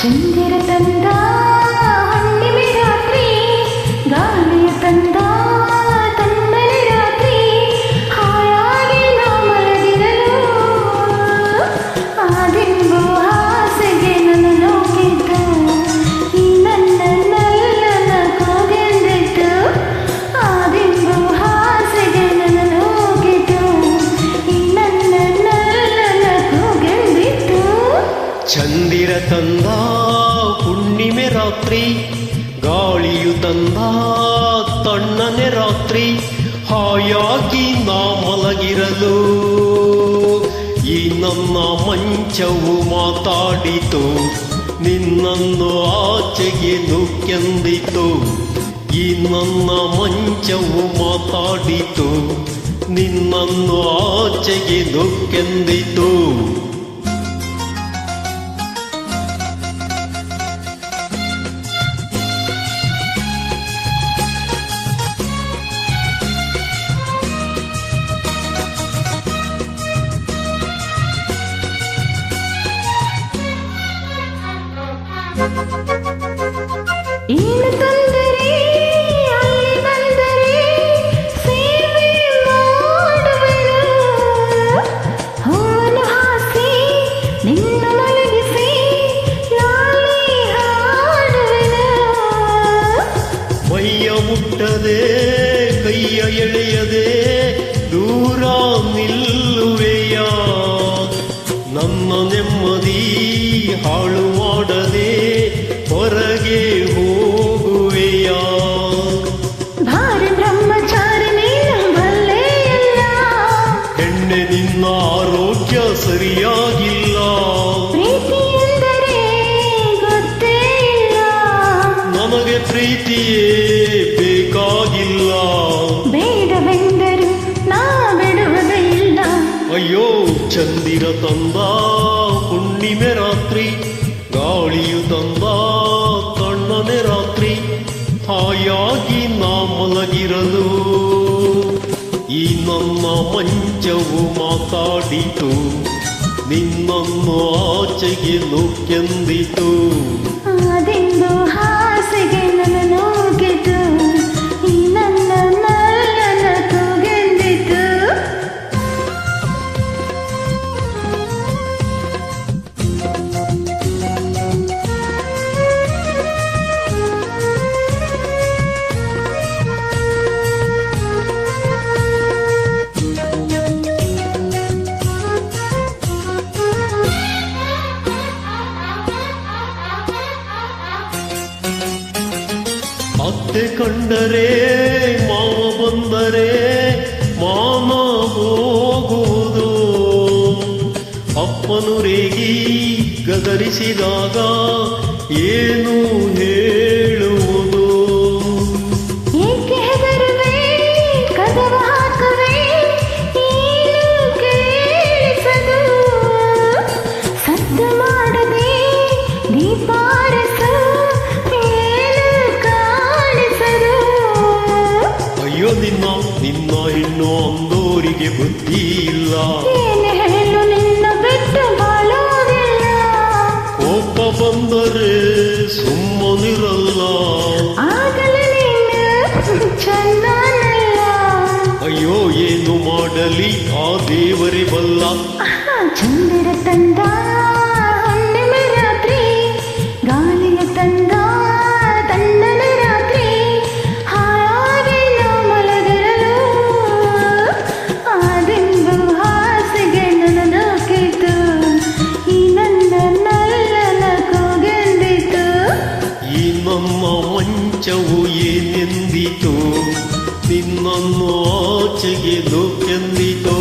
ചന്ദ്രചന്ദ്ര ಚಂದಿರ ತಂದ ಹುಣ್ಣಿಮೆ ರಾತ್ರಿ, ಗಾಳಿಯು ತಂದ ತಣ್ಣನೆ ರಾತ್ರಿ, ಹಾಯಾಗಿ ನಾ ಮಲಗಿರಲು. ಈ ನನ್ನ ಮಂಚವು ಮಾತಾಡಿತು, ನಿನ್ನನ್ನು ಆಚೆಗೆ ನುಕ್ಕೆಂದಿತು ಈ ನನ್ನ ಮಂಚವು ಮಾತಾಡಿತು, ನಿನ್ನನ್ನು ಆಚೆಗೆ ನುಕ್ಕೆಂದಿತು ಮುಟ್ಟದೆ ಕೈಯ ಎಳೆಯದೆ ದೂರ ನಿಲ್ಲುವೆಯ ನನ್ನ ನೆಮ್ಮದಿ ಹಾಳು ಮಾಡದೆ ಹೊರಗೆ ಹೋಗುವೆಯ ಭಾರಿ ಬ್ರಹ್ಮಚಾರಿ ನೀನು ಬಲ್ಲೆಯಲ್ಲ ಹೆಣ್ಣೆ ನಿನ್ನ ಆರೋಗ್ಯ ಸರಿಯಾಗಿಲ್ಲ ನನಗೆ ಪ್ರೀತಿಯೇ ಬೇಕಾಗಿಲ್ಲ. ಬೇಡವೆಂದರು ನಾ ಬಿಡುವುದಿಲ್ಲ ಅಯ್ಯೋ ಚಂದಿರ ತಂದ ಹುಣ್ಣಿಮೆ ರಾತ್ರಿ ಗಾಳಿಯು ತಂದ ತಣ್ಣನೆ ರಾತ್ರಿ ಹಾಯಾಗಿ ನಾ ಮಲಗಿರಲು. ಈ ನನ್ನ ಮಂಚವು ಮಾತಾಡಿತು ನಿನ್ನನ್ನು ಆಚೆಗೆ ನುಕ್ಕೆಂದಿತು ಅತ್ತೆ ಕಂಡರೆ ಮಾವ ಬಂದರೆ ಮಾಮ ಹೋಗುವುದು. ಅಪ್ಪನು ರೇಗಿ ಗದರಿಸಿದಾಗ ಏನು ಹೇಳುವುದು ಹೆಣ್ಣು ಅಂದೋರಿಗೆ ಬುದ್ಧಿ ಇಲ್ಲ ಏನು ಹೇಳು ನಿನ್ನ ಬಿಟ್ಟು ಬಾಳೋದಿಲ್ಲ ಕೋಪ ಬಂದರೆ ಸುಮ್ಮನಿರಲ್ಲ ಆಗಲೇ ನೀನು ಚೆನ್ನಾನಲ್ಲ ಅಯ್ಯೋ ಏನು ಮಾಡಲಿ ಆ ದೇವರೇ ಬಲ್ಲ ಚಂದಿರ ತಂದ ನಿನ್ನನ್ನು ಆಚೆಗೆ ಕೆಂದಿತೋ